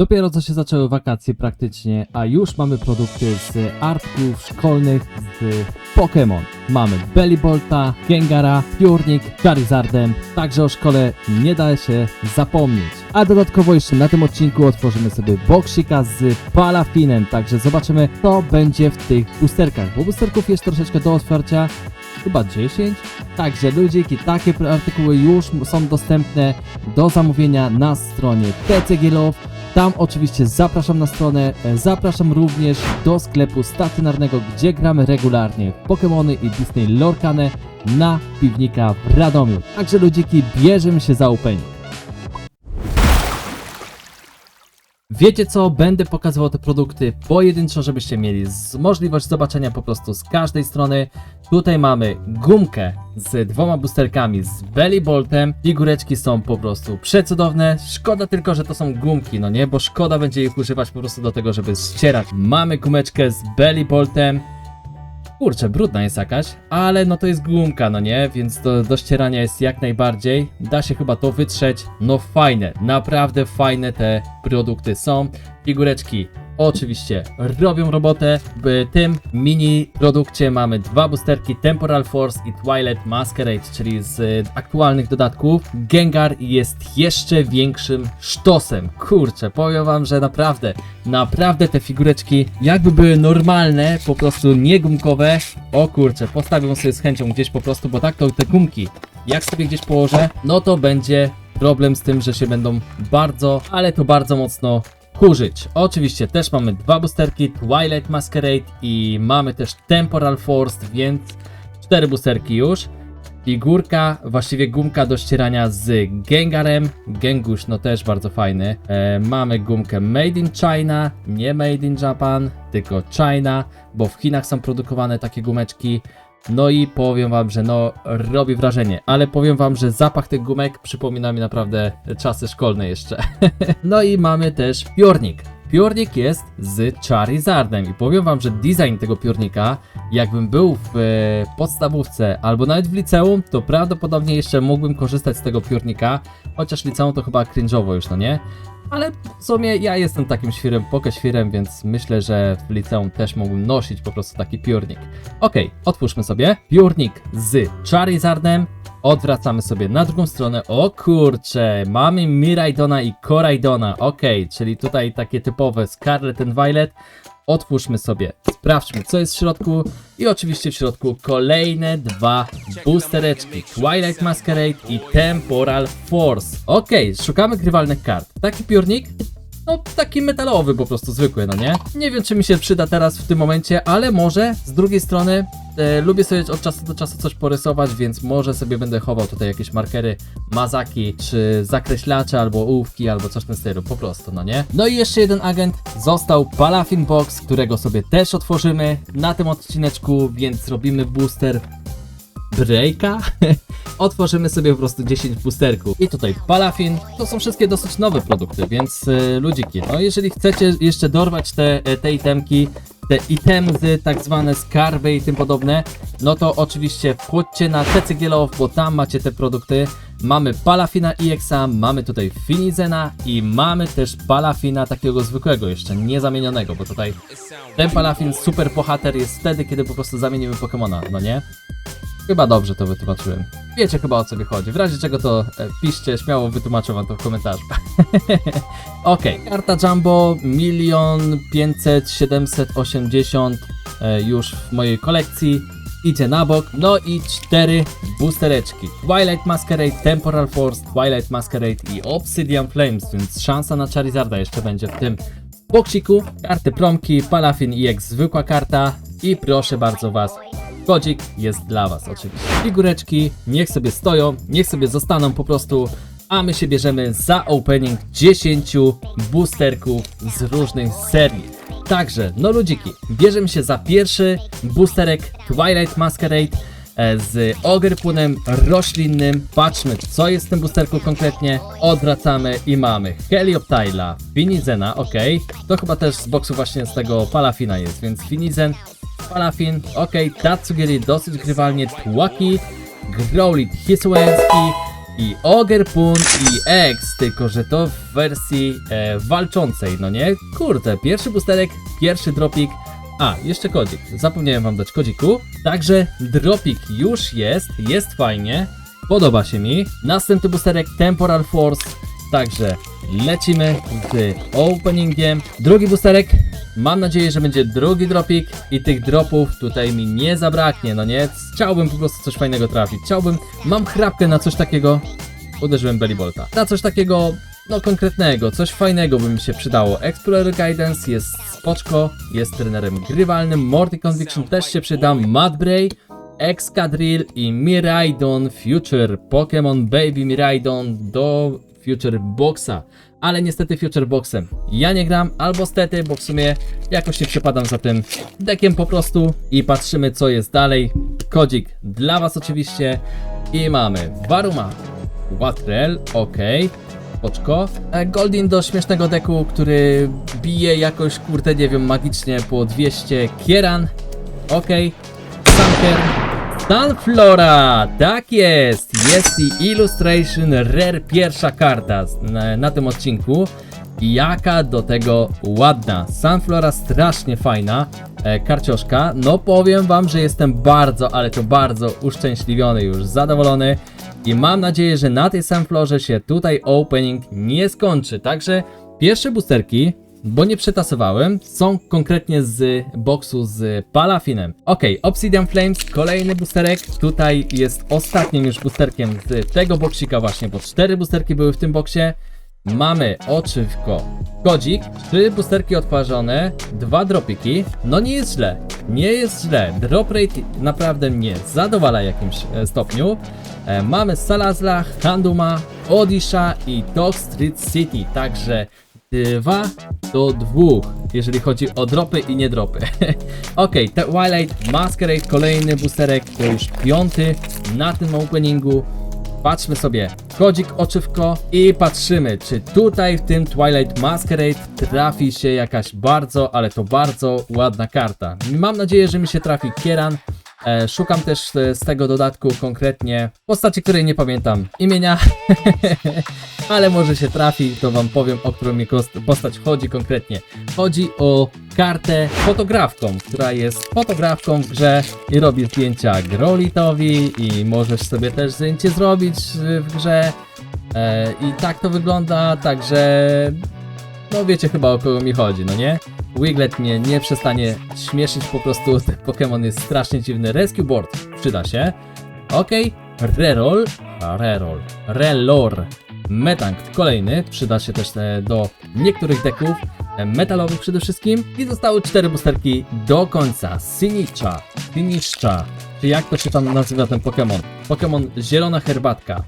Dopiero co się zaczęły wakacje praktycznie, a już mamy produkty z artków szkolnych z Pokémon. Mamy Bellybolta, Gengara, Piórnik, Charizardem, także o szkole nie da się zapomnieć. A dodatkowo jeszcze na tym odcinku otworzymy sobie boksika z Palafinem, także zobaczymy co będzie w tych boosterkach, bo boosterków jest troszeczkę do otwarcia, chyba 10. Także ludziki, takie artykuły już są dostępne do zamówienia na stronie TCG Love. Tam oczywiście zapraszam na stronę, e, zapraszam również do sklepu stacjonarnego, gdzie gramy regularnie Pokémony i Disney Lorcanę na piwnika w Radomiu. Także ludziki, bierzemy się za opening. Wiecie co? Będę pokazywał te produkty pojedynczo, żebyście mieli możliwość zobaczenia po prostu z każdej strony. Tutaj mamy gumkę z dwoma boosterkami z Belly Boltem. Figureczki są po prostu przecudowne. Szkoda tylko, że to są gumki, no nie? Bo szkoda będzie ich używać po prostu do tego, żeby ścierać. Mamy gumeczkę z Belly Boltem. Kurczę, brudna jest jakaś, ale no to jest gumka, no nie? Więc do, do ścierania jest jak najbardziej. Da się chyba to wytrzeć. No fajne, naprawdę fajne te produkty są. Figureczki oczywiście robią robotę. W tym mini produkcie mamy dwa boosterki Temporal Force i Twilight Masquerade, czyli z e, aktualnych dodatków. Gengar jest jeszcze większym sztosem. Kurczę, powiem wam, że naprawdę, naprawdę te figureczki jakby były normalne, po prostu nie gumkowe. O kurczę, postawię sobie z chęcią gdzieś po prostu, bo tak to te gumki, jak sobie gdzieś położę, no to będzie problem z tym, że się będą bardzo, ale to bardzo mocno kurzyć. Oczywiście też mamy dwa boosterki Twilight Masquerade i mamy też Temporal Force, więc cztery boosterki już. Figurka, właściwie gumka do ścierania z Gengarem. Genguś, no też bardzo fajny. E, mamy gumkę Made in China, nie Made in Japan, tylko China, bo w Chinach są produkowane takie gumeczki. No i powiem wam, że no robi wrażenie, ale powiem wam, że zapach tych gumek przypomina mi naprawdę czasy szkolne jeszcze. no i mamy też piórnik. Piórnik jest z Charizardem i powiem wam, że design tego piórnika, jakbym był w e, podstawówce albo nawet w liceum, to prawdopodobnie jeszcze mógłbym korzystać z tego piórnika, chociaż liceum to chyba cringe'owo już, no nie? Ale w sumie ja jestem takim świrem, poke świrem, więc myślę, że w liceum też mógłbym nosić po prostu taki piórnik. Okej, otwórzmy sobie. Piórnik z Charizardem. Odwracamy sobie na drugą stronę. O kurcze, mamy Miraidona i Koraidona. Okej, czyli tutaj takie typowe Scarlet and Violet. Otwórzmy sobie, sprawdźmy co jest w środku i oczywiście w środku kolejne dwa boostereczki Twilight Masquerade i Temporal Force. Okej, szukamy grywalnych kart. Taki piórnik no taki metalowy po prostu, zwykły, no nie? Nie wiem, czy mi się przyda teraz w tym momencie, ale może z drugiej strony e, lubię sobie od czasu do czasu coś porysować, więc może sobie będę chował tutaj jakieś markery, mazaki, czy zakreślacze, albo ołówki, albo coś w tym stylu, po prostu, no nie? No i jeszcze jeden agent został Palafin Box, którego sobie też otworzymy na tym odcineczku, więc robimy booster breaka. Otworzymy sobie po prostu 10 boosterków. I tutaj Palafin. To są wszystkie dosyć nowe produkty, więc y, ludziki, no jeżeli chcecie jeszcze dorwać te, e, te itemki, te itemzy, tak zwane skarby i tym podobne, no to oczywiście wchodźcie na TCG Love, bo tam macie te produkty. Mamy Palafina EXA, mamy tutaj Finizena i mamy też Palafina takiego zwykłego jeszcze, niezamienionego, bo tutaj ten Palafin super bohater jest wtedy, kiedy po prostu zamienimy Pokemona, no nie? Chyba dobrze to wytłumaczyłem. Wiecie chyba o co mi chodzi. W razie czego to e, piszcie, śmiało wytłumaczę wam to w komentarzu. Okej, karta Jumbo milion pięćset siedemset osiemdziesiąt e, już w mojej kolekcji. Idzie na bok. No i cztery boostereczki. Twilight Masquerade, Temporal Force, Twilight Masquerade i Obsidian Flames, więc szansa na Charizarda jeszcze będzie w tym boksiku. Karty promki, Palafin EX zwykła karta i proszę bardzo was, Kodzik jest dla Was oczywiście. Figureczki niech sobie stoją, niech sobie zostaną po prostu, a my się bierzemy za opening 10 boosterków z różnych serii. Także, no ludziki, bierzemy się za pierwszy boosterek Twilight Masquerade e, z ogerpunem roślinnym. Patrzmy, co jest w tym boosterku konkretnie. Odwracamy i mamy Helioptyla, Finizena, ok. To chyba też z boksu właśnie z tego Palafina jest, więc Finizen, Palafin, ok, Tatsugiri dosyć grywalnie, Tłaki, Growlit Hisłęcki i Ogerpun i X, tylko że to w wersji e, walczącej, no nie? Kurde, pierwszy boosterek, pierwszy dropik, a, jeszcze kodzik, zapomniałem wam dać kodziku, także dropik już jest, jest fajnie, podoba się mi. Następny boosterek Temporal Force, także lecimy z openingiem. Drugi boosterek, mam nadzieję, że będzie drugi dropik i tych dropów tutaj mi nie zabraknie, no nie? Chciałbym po prostu coś fajnego trafić, chciałbym, mam chrapkę na coś takiego, uderzyłem Bellybolta, na coś takiego no konkretnego, coś fajnego by mi się przydało. Explorer Guidance jest spoczko, jest trenerem grywalnym, Morty Conviction też się przyda, Madbray, Excadrill i Miraidon Future, Pokémon Baby Miraidon do Future Boxa. Ale niestety Future Boxem ja nie gram, albo stety, bo w sumie jakoś nie przepadam za tym dekiem po prostu i patrzymy co jest dalej. Kodzik dla was oczywiście i mamy Waruma, Watrel, ok. Poczko. E, Goldin do śmiesznego deku, który bije jakoś, kurde, nie wiem, magicznie po 200. Kieran. Okej. Sunker. Sunflora! Tak jest! Jest i Illustration Rare pierwsza karta na, na tym odcinku. I Jaka do tego ładna. Sunflora strasznie fajna. E, karcioszka. No powiem wam, że jestem bardzo, ale to bardzo uszczęśliwiony już, zadowolony. I mam nadzieję, że na tej Sunflorze się tutaj opening nie skończy. Także pierwsze boosterki, bo nie przetasowałem, są konkretnie z boksu z Palafinem. Ok, Obsidian Flames, kolejny boosterek. Tutaj jest ostatnim już boosterkiem z tego boksika właśnie, bo cztery boosterki były w tym boksie. Mamy oczywko, kodzik, trzy boosterki odparzone, dwa dropiki. No nie jest źle, nie jest źle. Drop rate naprawdę mnie zadowala w jakimś e, stopniu. E, mamy Salazla, Handuma, Odisha i Dog Street City, także 2 do 2, jeżeli chodzi o dropy i nie dropy. ok, Twilight Masquerade, kolejny boosterek, to już piąty na tym openingu. Patrzmy sobie, kodzik oczywko i patrzymy, czy tutaj w tym Twilight Masquerade trafi się jakaś bardzo, ale to bardzo ładna karta. Mam nadzieję, że mi się trafi Kieran. E, szukam też e, z tego dodatku konkretnie postaci, której nie pamiętam imienia, ale może się trafi, to wam powiem, o którą mi postać chodzi konkretnie. Chodzi o kartę fotografką, która jest fotografką w grze i robi zdjęcia Grolitowi i możesz sobie też zdjęcie zrobić y, w grze. E, I tak to wygląda, także no wiecie chyba o kogo mi chodzi, no nie? Wiglet mnie nie przestanie śmieszyć, po prostu ten Pokémon jest strasznie dziwny. Rescue Board przyda się. Okej, Reroll, Reroll, Relor, Metank kolejny, przyda się też e, do niektórych deków, e, metalowych przede wszystkim. I zostały cztery boosterki do końca. Sinicza, Sinicza, czy jak to się tam nazywa ten Pokémon? Pokémon Zielona Herbatka,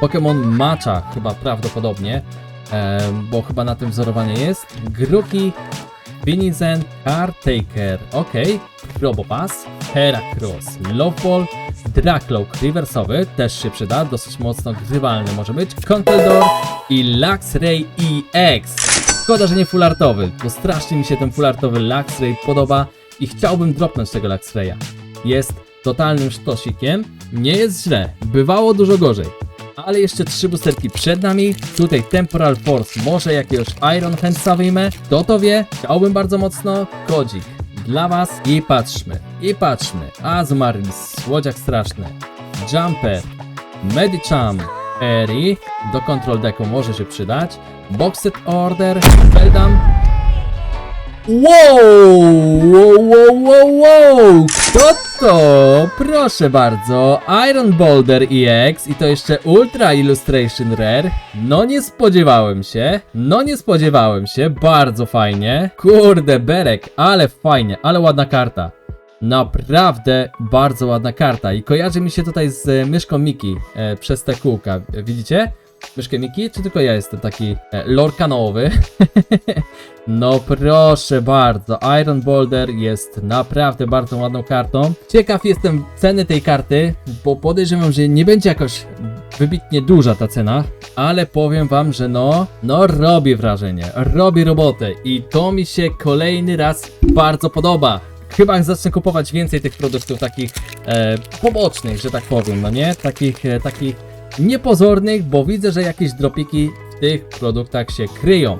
Pokémon Macza chyba prawdopodobnie, bo chyba na tym wzorowanie jest. Gruki, Binizen, Caretaker, ok, Robopass, Heracross, Loveball, Dracloak rewersowy, też się przyda, dosyć mocno grywalny może być, Conkeldor i Luxray EX. Szkoda, że nie fulartowy, bo strasznie mi się ten fulartowy Luxray podoba i chciałbym dropnąć tego Luxraya. Jest totalnym sztosikiem, nie jest źle, bywało dużo gorzej. Ale jeszcze trzy boosterki przed nami. Tutaj Temporal Force, może jakiegoś Iron Handsa wyjmę. Kto to wie? Chciałbym bardzo mocno. Kodzik dla was. I patrzmy, i patrzmy. Azmaris, słodziak straszny. Jumper, Medicham, Eri. Do control decku może się przydać. Boxed Order, Beldam. Wow, wow, wow, wow, wow! Kto to? Proszę bardzo, Iron Boulder EX i to jeszcze Ultra Illustration Rare. No nie spodziewałem się, no nie spodziewałem się, bardzo fajnie. Kurde, Berek, ale fajnie, ale ładna karta. Naprawdę bardzo ładna karta i kojarzy mi się tutaj z e, myszką Miki e, przez te kółka, widzicie? Myszkę Miki, czy tylko ja jestem taki e, lorkanowy? No proszę bardzo, Iron Boulder jest naprawdę bardzo ładną kartą. Ciekaw jestem ceny tej karty, bo podejrzewam, że nie będzie jakoś wybitnie duża ta cena, ale powiem wam, że no, no robi wrażenie, robi robotę i to mi się kolejny raz bardzo podoba. Chyba zacznę kupować więcej tych produktów takich e, pobocznych, że tak powiem, no nie? Takich, e, takich niepozornych, bo widzę, że jakieś dropiki w tych produktach się kryją.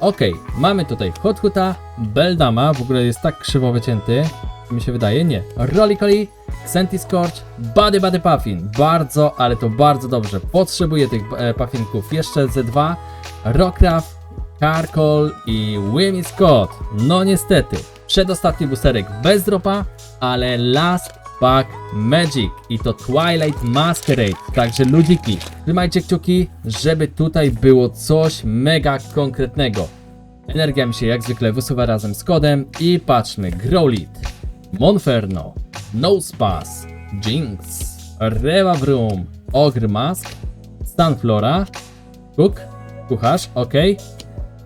Ok, mamy tutaj Hot Huta, Beldama, w ogóle jest tak krzywo wycięty, mi się wydaje, nie. Rolikoli, Senti Scorch, Body Body Puffin. Bardzo, ale to bardzo dobrze. Potrzebuję tych e, puffinków. Jeszcze ze dwa. Rockcraft, Carcol i Wimmy Scott. No niestety, przedostatni boosterek bez dropa, ale last pack magic i to Twilight Masquerade. Także ludziki, trzymajcie kciuki, żeby tutaj było coś mega konkretnego. Energia mi się jak zwykle wysuwa razem z kodem i patrzmy. Growlit, Monferno, Nosepass, Jinx, Revavroom, Ogre Mask, Sunflora, Cook, kucharz, ok,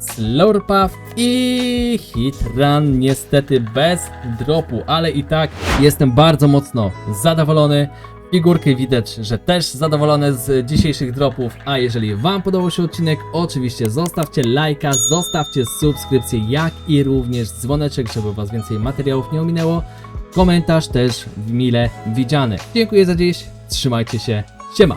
Slurpuff i Hitran niestety bez dropu, ale i tak jestem bardzo mocno zadowolony. Figurki widać, że też zadowolone z dzisiejszych dropów, a jeżeli Wam podobał się odcinek, oczywiście zostawcie lajka, zostawcie subskrypcję, jak i również dzwoneczek, żeby Was więcej materiałów nie ominęło. Komentarz też mile widziany. Dziękuję za dziś, trzymajcie się, siema!